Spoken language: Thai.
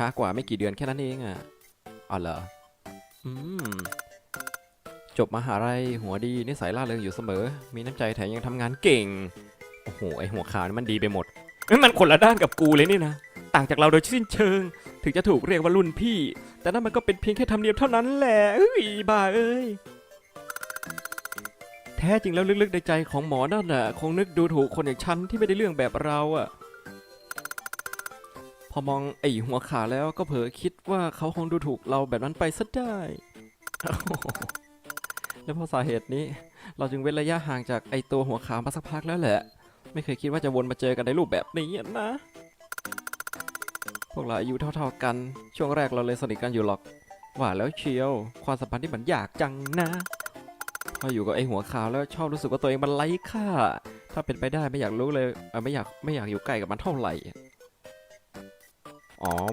ช้ากว่าไม่กี่เดือนแค่นั้นเองอะอ๋อเหรอ อืม จบมหาลัยหัวดีนิสัยร่าเริงอยู่เสมอ มีน้ำใจแถมยังทำงานเก่ง โอ้โห ไอหัวขาวนี่มันดีไปหมดเอ้ยมันคนละด้านกับกูเลยนี่นะ ต่างจากเราโดยสิ้นเชิง ถึงจะถูกเรียกว่ารุ่นพี่ แต่นั่นมันก็เป็นเพียงแค่ธรรมเนียมเท่านั้นแหละเอ้ยบ้าเอ้ยแท้จริงแล้วลึกๆในใจของหมอนั่นน่ะ คงนึกดูถูกคนอย่างฉันที่ไม่ได้เรื่องแบบเราอะ พอมองไอหัวขาแล้วก็เผลอคิดว่าเขาคงดูถูกเราแบบนั้นไปซะได้ แล้วเพราะสาเหตุนี้ เราจึงเว้นระยะห่างจากไอตัวหัวขาวมาสักพักแล้วแหละ ไม่เคยคิดว่าจะวนมาเจอกันในรูปแบบนี้นะ พวกเราอายุเท่าๆกัน ช่วงแรกเราเลยสนิทกันอยู่หรอก ว่าแล้วเชียว ความสัมพันธ์ที่มันยากจังนะ พออยู่กับไอหัวขาวแล้วชอบรู้สึกว่าตัวเองมันไร้ค่า ถ้าเป็นไปได้ไม่อยากรู้เลยไม่อยากไม่อยากอยู่ใกล้กับมันเท่าไหร่ อ๋อ